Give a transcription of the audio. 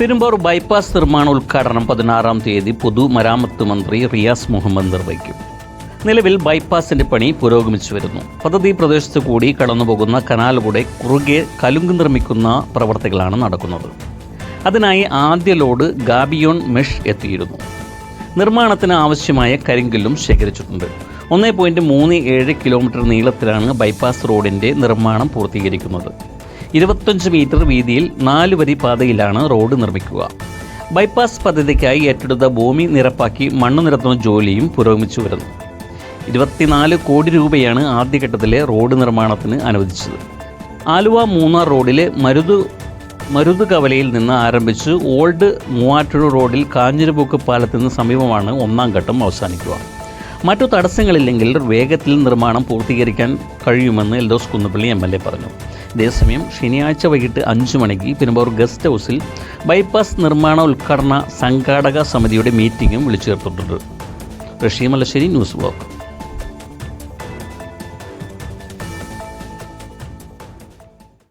Perumbavoor bypass നിർമ്മാണ ഉദ്ഘാടനം പതിനാറാം തീയതി പൊതുമരാമത്ത് മന്ത്രി റിയാസ് മുഹമ്മദ് നിർവഹിക്കും. നിലവിൽ ബൈപ്പാസിന്റെ പണി പുരോഗമിച്ചു വരുന്നു. പദ്ധതി പ്രദേശത്ത് കൂടി കടന്നുപോകുന്ന കനാലുകൂടെ കുറുകെ കലുങ്ക് നിർമ്മിക്കുന്ന പ്രവർത്തികളാണ് നടക്കുന്നത്. അതിനായി ആദ്യ ലോഡ് ഗാബിയോൺ മെഷ് എത്തിയിരുന്നു. നിർമ്മാണത്തിന് ആവശ്യമായ കരിങ്കല്ലും ശേഖരിച്ചിട്ടുണ്ട്. ഒന്നേ പോയിന്റ് മൂന്ന് ഏഴ് കിലോമീറ്റർ നീളത്തിലാണ് ബൈപ്പാസ് റോഡിന്റെ നിർമ്മാണം പൂർത്തീകരിക്കുന്നത്. ഇരുപത്തഞ്ച് മീറ്റർ വീതിയിൽ നാല് വരി പാതയിലാണ് റോഡ് നിർമ്മിക്കുക. ബൈപ്പാസ് പദ്ധതിക്കായി ഏറ്റെടുത്ത ഭൂമി നിരപ്പാക്കി മണ്ണ് നിരത്തുന്ന ജോലിയും പുരോഗമിച്ചു വരുന്നു. ഇരുപത്തിനാല് കോടി രൂപയാണ് ആദ്യഘട്ടത്തിലെ റോഡ് നിർമ്മാണത്തിന് അനുവദിച്ചത്. ആലുവ മൂന്നാർ റോഡിലെ മരുതു മരുത് കവലയിൽ നിന്ന് ആരംഭിച്ച് ഓൾഡ് മൂവാറ്റുപുഴ റോഡിൽ കാഞ്ഞിരപൂക്ക് പാലത്തിന് സമീപമാണ് ഒന്നാം ഘട്ടം അവസാനിക്കുക. മറ്റു തടസ്സങ്ങളില്ലെങ്കിൽ വേഗത്തിൽ നിർമ്മാണം പൂർത്തീകരിക്കാൻ കഴിയുമെന്ന് Eldhose Kunnappilly M L A പറഞ്ഞു. അതേസമയം ശനിയാഴ്ച വൈകിട്ട് അഞ്ചു മണിക്ക് പെരുമ്പാവൂർ ഗസ്റ്റ് ഹൗസിൽ ബൈപ്പാസ് നിർമ്മാണ ഉദ്ഘാടന സംഘാടക സമിതിയുടെ മീറ്റിംഗും വിളിച്ചു ചേർത്തിട്ടുണ്ട്. Rasheem Mallassery news block.